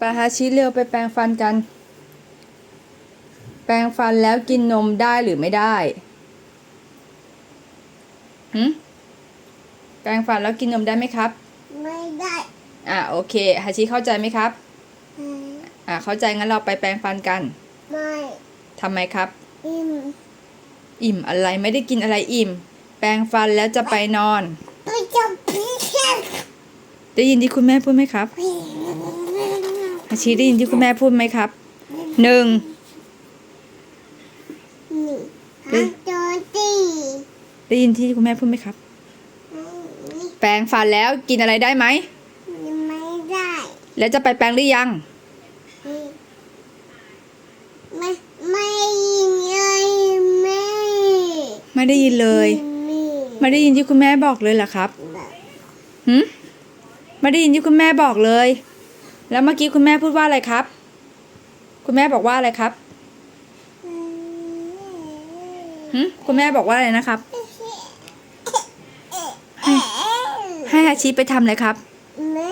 ปาฮาชิเร็วไปแปรงฟันกัน แปรงฟันแล้วกินนมได้หรือไม่ได้หืมแปรงฟันแล้วกินนมได้ไหมครับ ไม่ได้ อะโอเคฮาชิเข้าใจไหมครับอืมอะเข้าใจงั้นเราไปแปรงฟันกัน ไม่ทำไมครับ อิ่ม อิ่มอะไรไม่ได้กินอะไรอิ่ม แปรงฟันแล้วจะไปนอนไม่จะพิเศษได้ยินที่คุณแม่พูดไหมครับ ฮาชิได้ยินที่คุณแม่พูดไหมครับ หนึ่งนี่ฮัตโตตีได้ยินที่คุณแม่พูดไหมครับนี่แปรงฟันแล้วกินอะไรได้ไหม ไม่ได้ แล้วจะไปแปรงหรือยังนี่ไม่ ไม่ยินเลยแม่ ไม่ได้ยินเลยนี่ไม่ได้ยินที่คุณแม่บอกเลยเหรอครับแบบหืมไม่ได้ยินที่คุณแม่บอกเลย แล้วเมื่อกี้คุณแม่พูดว่าอะไรครับ คุณแม่บอกว่าอะไรครับหืมคุณแม่บอกว่าอะไรนะครับ ให้ให้ฮาชิไปทำอะไรครับแม่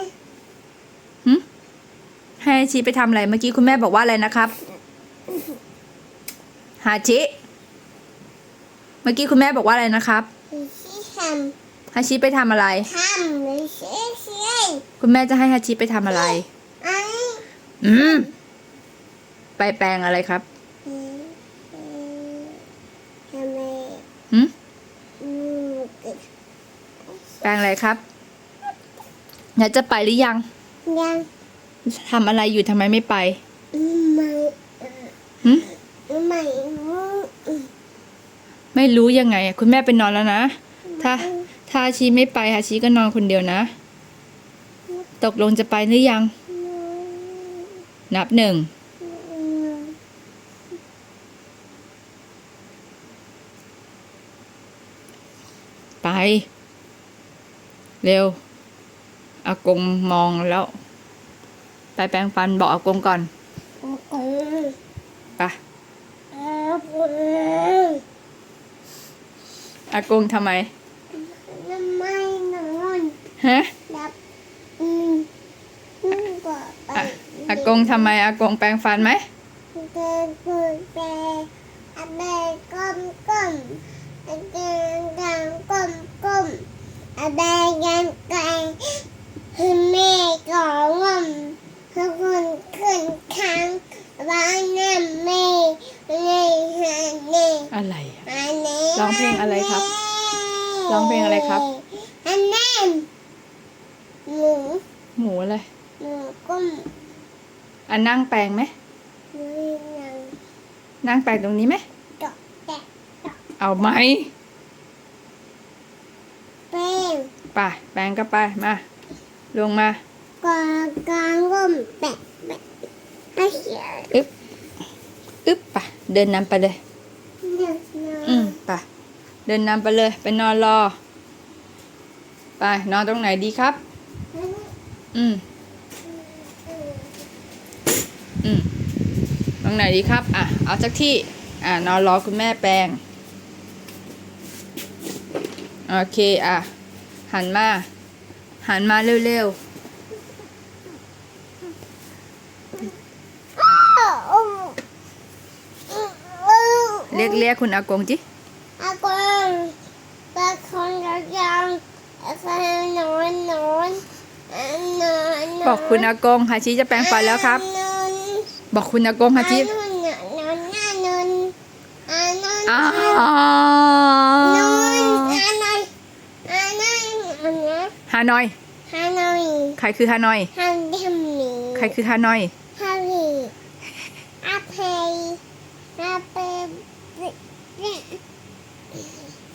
หืมให้ฮาชิไปทำอะไร เมื่อกี้คุณแม่บอกว่าอะไรนะครับฮาชิ เมื่อกี้คุณแม่บอกว่าอะไรนะครับที่ทฮาชิไปทำอะไรำทำไม่ใช่ใช่คุณแม่จะให้ฮาชิไปทำอะไรไอ้อืม ไปแปลงอะไรครับอืมอืมทำไมหืมอืมแปลงอะไรครับแล้วจะไปหรือยัง ยังทำอะไรอยู่ทำไมไม่ไป ไม่เอ่อหืมไม่รู้ไม่รู้ยังไงอะคุณแม่ไปนอนแล้วนะ ถ้า ถ้าฮาชีไม่ไปฮาชีก็นอนคนเดียวนะ ตกลงจะไปหรือยัง นับหนึ่ง ไป เร็ว อากงมองแล้ว ไปแปรงฟันบอกอากงก่อนโอ้โหไปอาบุอากงทำไมทำไมนอนฮะ ดับอืมอืมกว่าไป อะอากงทำไมอากงแปรงฟันไหมเดินคุยไปอาเบก้มก้มอาเดินดังก้มก้มอาเบยังไกลให้แม่ก่องมให้คนขึ้นค้างบ้านน้ำแม่ในหาเน่อะไรอะหาเน่ร้องเพลงอะไรครับ ร้องเพลงอะไรครับ อันนั้นหมูหมูอะไร หมูก้ม อันนั่งแปรงไหมหมูยังนั่งแปรงตรงนี้ไหมดอกแตะเอาไหมแป้งไปแปรงก็ไปมา ลงมากางกางก้มแปะแปะไอ้เหี้ยอึ๊บอึ๊บไปเดินนำไปเลยเดี๋ยวนะอืมไปเดินนำไปเลย ไปนอนรอ ไปนอนตรงไหนดีครับ อืม อืมตรงไหนดีครับ อะ เอาสักที่ อะ นอนรอคุณแม่แปลง โอเค อะ หันมา หันมาเร็วๆ เรียกเรียกคุณอากงจิอากงตาคนกระยังอาคนนอนนอนนอน บอกคุณอากงฮาชิจะแปรงฟันแล้วครับนอน บอกคุณอากงฮาชินอนนอนนอนนอนอ้านอนนอนวฮานอยฮานอยฮานอยฮานอยฮานอย ใครคือฮานอย ฮันเดมนีใครคือฮานอยฮ